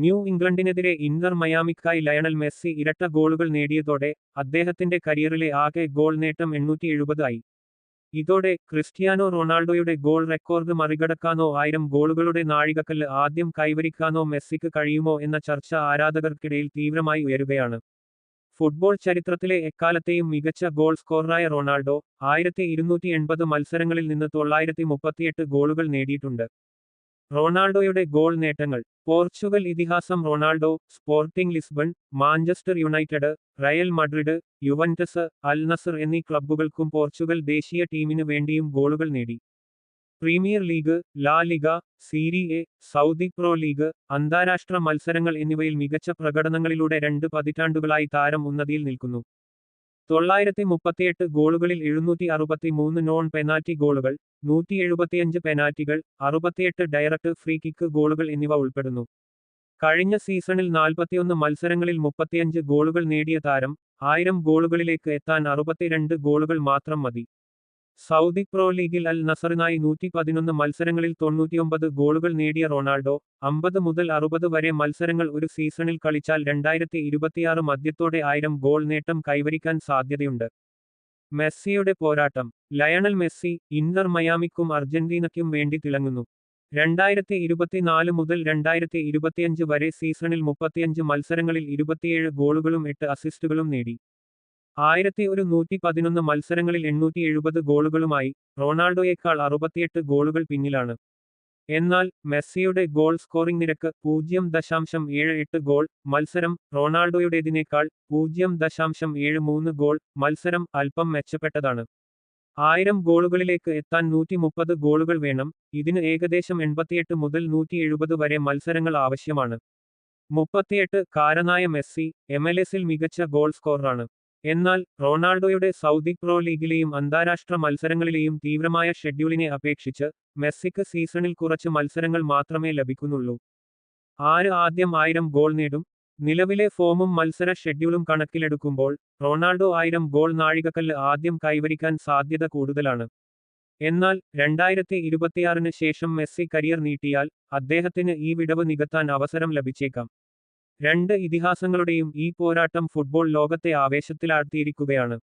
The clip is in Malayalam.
ന്യൂ ഇംഗ്ലണ്ടിനെതിരെ ഇന്റർ മയാമിക്കായി ലയണൽ മെസ്സി ഇരട്ട ഗോളുകൾ നേടിയതോടെ അദ്ദേഹത്തിന്റെ കരിയറിലെ ആകെ ഗോൾ നേട്ടം എണ്ണൂറ്റി എഴുപതായി ഇതോടെ ക്രിസ്ത്യാനോ റൊണാൾഡോയുടെ ഗോൾ റെക്കോർഡ് മറികടക്കാനോ ആയിരം ഗോളുകളുടെ നാഴികക്കല്ല് ആദ്യം കൈവരിക്കാനോ മെസ്സിക്ക് കഴിയുമോ എന്ന ചർച്ച ആരാധകർക്കിടയിൽ തീവ്രമായി ഉയരുകയാണ്. ഫുട്ബോൾ ചരിത്രത്തിലെ എക്കാലത്തെയും മികച്ച ഗോൾ സ്കോററായ റൊണാൾഡോ ആയിരത്തി മത്സരങ്ങളിൽ നിന്ന് തൊള്ളായിരത്തി ഗോളുകൾ നേടിയിട്ടുണ്ട്. റൊണാൾഡോയുടെ ഗോൾ നേട്ടങ്ങൾ. പോർച്ചുഗൽ ഇതിഹാസം Ronaldo Sporting Lisbon Manchester United Real Madrid Juventus Al Nassr എന്നീ ക്ലബ്ബുകൾക്കും പോർച്ചുഗൽ ദേശീയ ടീമിനു വേണ്ടിയും ഗോളുകൾ നേടി. Premier League La Liga Serie A Saudi Pro League അന്താരാഷ്ട്ര മത്സരങ്ങൾ എന്നിവയിൽ മികച്ച പ്രകടനങ്ങളിലൂടെ രണ്ട് പതിറ്റാണ്ടുകളായി താരം ഉന്നതിയിൽ നിൽക്കുന്നു. തൊള്ളായിരത്തി മുപ്പത്തിയെട്ട് ഗോളുകളിൽ എഴുന്നൂറ്റി അറുപത്തി മൂന്ന് നോൺ പെനാൽറ്റി ഗോളുകൾ നൂറ്റി എഴുപത്തിയഞ്ച് പെനാൽറ്റികൾ അറുപത്തിയെട്ട് ഡയറക്ട് ഫ്രീ കിക്ക് ഗോളുകൾ എന്നിവ ഉൾപ്പെടുന്നു. കഴിഞ്ഞ സീസണിൽ നാൽപ്പത്തിയൊന്ന് മത്സരങ്ങളിൽ മുപ്പത്തിയഞ്ച് ഗോളുകൾ നേടിയ താരം ആയിരം ഗോളുകളിലേക്ക് എത്താൻ അറുപത്തിരണ്ട് ഗോളുകൾ മാത്രം മതി. സൗദി പ്രോ ലീഗിൽ അൽ നസറിനായി നൂറ്റി പതിനൊന്ന് മത്സരങ്ങളിൽ തൊണ്ണൂറ്റിയൊമ്പത് ഗോളുകൾ നേടിയ റൊണാൾഡോ അമ്പത് മുതൽ അറുപത് വരെ മത്സരങ്ങൾ ഒരു സീസണിൽ കളിച്ചാൽ രണ്ടായിരത്തി ഇരുപത്തിയാറ് മധ്യത്തോടെ ആയിരം ഗോൾ നേട്ടം കൈവരിക്കാൻ സാധ്യതയുണ്ട്. മെസ്സിയുടെ പോരാട്ടം ലയണൽ മെസ്സി ഇന്റർ മയാമിക്കും അർജന്റീനയ്ക്കും വേണ്ടി തിളങ്ങുന്നു. രണ്ടായിരത്തി ഇരുപത്തിനാല് മുതൽ രണ്ടായിരത്തി ഇരുപത്തിയഞ്ച് വരെ സീസണിൽ മുപ്പത്തിയഞ്ച് മത്സരങ്ങളിൽ ഇരുപത്തിയേഴ് ഗോളുകളും എട്ട് അസിസ്റ്റുകളും നേടി. ആയിരത്തി ഒരു നൂറ്റി പതിനൊന്ന് മത്സരങ്ങളിൽ എണ്ണൂറ്റി എഴുപത് ഗോളുകളുമായി റൊണാൾഡോയേക്കാൾ അറുപത്തിയെട്ട് ഗോളുകൾ പിന്നിലാണ്. എന്നാൽ മെസ്സിയുടെ ഗോൾ സ്കോറിംഗ് നിരക്ക് പൂജ്യം ദശാംശം ഏഴ് എട്ട് ഗോൾ മത്സരം റൊണാൾഡോയുടേതിനേക്കാൾ പൂജ്യം ദശാംശം ഏഴ് മൂന്ന് ഗോൾ മത്സരം അല്പം മെച്ചപ്പെട്ടതാണ്. ആയിരം ഗോളുകളിലേക്ക് എത്താൻ നൂറ്റി മുപ്പത് ഗോളുകൾ വേണം ഇതിന് ഏകദേശം എൺപത്തിയെട്ട് മുതൽ നൂറ്റി എഴുപത് വരെ മത്സരങ്ങൾ ആവശ്യമാണ്. മുപ്പത്തിയെട്ട് കാരനായ മെസ്സി എം എൽ എസിൽ മികച്ച ഗോൾ സ്കോററാണ് എന്നാൽ റൊണാൾഡോയുടെ സൗദി പ്രോ ലീഗിലെയും അന്താരാഷ്ട്ര മത്സരങ്ങളിലെയും തീവ്രമായ ഷെഡ്യൂളിനെ അപേക്ഷിച്ച് മെസ്സിക്ക് സീസണിൽ കുറച്ച് മത്സരങ്ങൾ മാത്രമേ ലഭിക്കുന്നുള്ളൂ. ആര് ആദ്യം ആയിരം ഗോൾ നേടും. നിലവിലെ ഫോമും മത്സര ഷെഡ്യൂളും കണക്കിലെടുക്കുമ്പോൾ റൊണാൾഡോ ആയിരം ഗോൾ നാഴികക്കല്ല് ആദ്യം കൈവരിക്കാൻ സാധ്യത കൂടുതലാണ്. എന്നാൽ രണ്ടായിരത്തി ഇരുപത്തിയാറിന് ശേഷം മെസ്സി കരിയർ നീട്ടിയാൽ അദ്ദേഹത്തിന് ഈ വിടവ് നികത്താൻ അവസരം ലഭിച്ചേക്കാം. രണ്ട് ഇതിഹാസങ്ങളുടെയും ഈ പോരാട്ടം ഫുട്ബോൾ ലോകത്തെ ആവേശത്തിലാഴ്ത്തിയിരിക്കുകയാണ്.